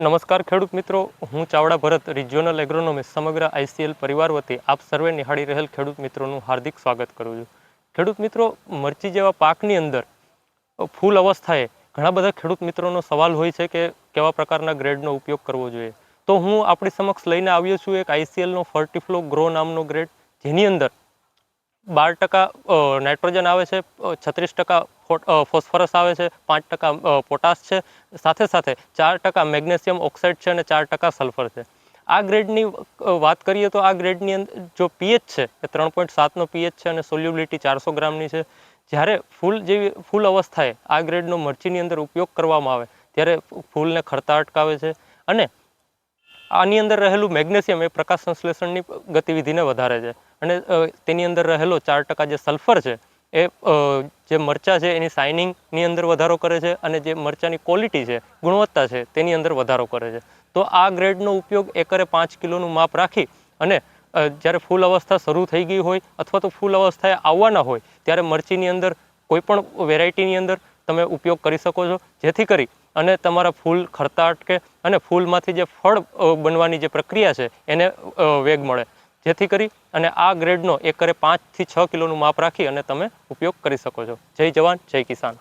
નમસ્કાર ખેડૂત મિત્રો, હું ચાવડા ભરત રિજિયોનલ એગ્રોનોમિસ્ટ સમગ્ર આઈસીએલ પરિવાર વતી આપ સર્વે નિહાળી રહેલ ખેડૂત મિત્રોનું હાર્દિક સ્વાગત કરું છું. ખેડૂત મિત્રો, મરચી જેવા પાકની અંદર ફૂલ અવસ્થાએ ઘણા બધા ખેડૂત મિત્રોનો સવાલ હોય છે કે કેવા પ્રકારના ગ્રેડનો ઉપયોગ કરવો જોઈએ. તો હું આપણી સમક્ષ લઈને આવ્યો છું એક આઈસીએલનો ફર્ટીફ્લો ગ્રો નામનો ગ્રેડ, જેની અંદર બાર ટકા નાઇટ્રોજન આવે છે છત્રીસ ટકા ફોસ્ફરસ આવે છે, પાંચ ટકા પોટાશ છે, સાથે સાથે ચાર ટકા મેગ્નેશિયમ ઓક્સાઇડ છે અને ચાર ટકા સલ્ફર છે. આ ગ્રેડની વાત કરીએ તો આ ગ્રેડની અંદર જો પીએચ છે, એ ત્રણ પોઈન્ટ સાતનો પીએચ છે અને સોલ્યુબિલિટી ચારસો ગ્રામની છે, જ્યારે ફૂલ જેવી, ફૂલ અવસ્થાએ આ ગ્રેડનો મરચીની અંદર ઉપયોગ કરવામાં આવે, ત્યારે ફૂલને ખરતા અટકાવે છે અને આની અંદર રહેલું મેગ્નેશિયમ એ પ્રકાશ સંશ્લેષણની ગતિવિધિને વધારે છે. અને તેની અંદર રહેલો ચાર ટકા જે સલ્ફર છે એ જે મરચા છે એની શાઇનિંગની અંદર વધારો કરે છે અને જે મરચાની ક્વોલિટી છે, ગુણવત્તા છે તેની અંદર વધારો કરે છે. તો આ ગ્રેડનો ઉપયોગ એકરે પાંચ કિલોનું માપ રાખી અને જ્યારે ફૂલ અવસ્થા શરૂ થઈ ગઈ હોય અથવા તો ફૂલ અવસ્થાએ આવવાના હોય, ત્યારે મરચીની અંદર કોઈપણ વેરાયટીની અંદર તમે ઉપયોગ કરી શકો છો. જેથી કરી અને તમારા ફૂલ ખરતા અટકે અને ફૂલમાંથી જે ફળ બનવાની જે પ્રક્રિયા છે એને વેગ મળે. જેથી કરી અને આ ગ્રેડનો એકરે પાંચથી છ કિલોનું માપ રાખી અને તમે ઉપયોગ કરી શકો છો. જય જવાન, જય કિસાન.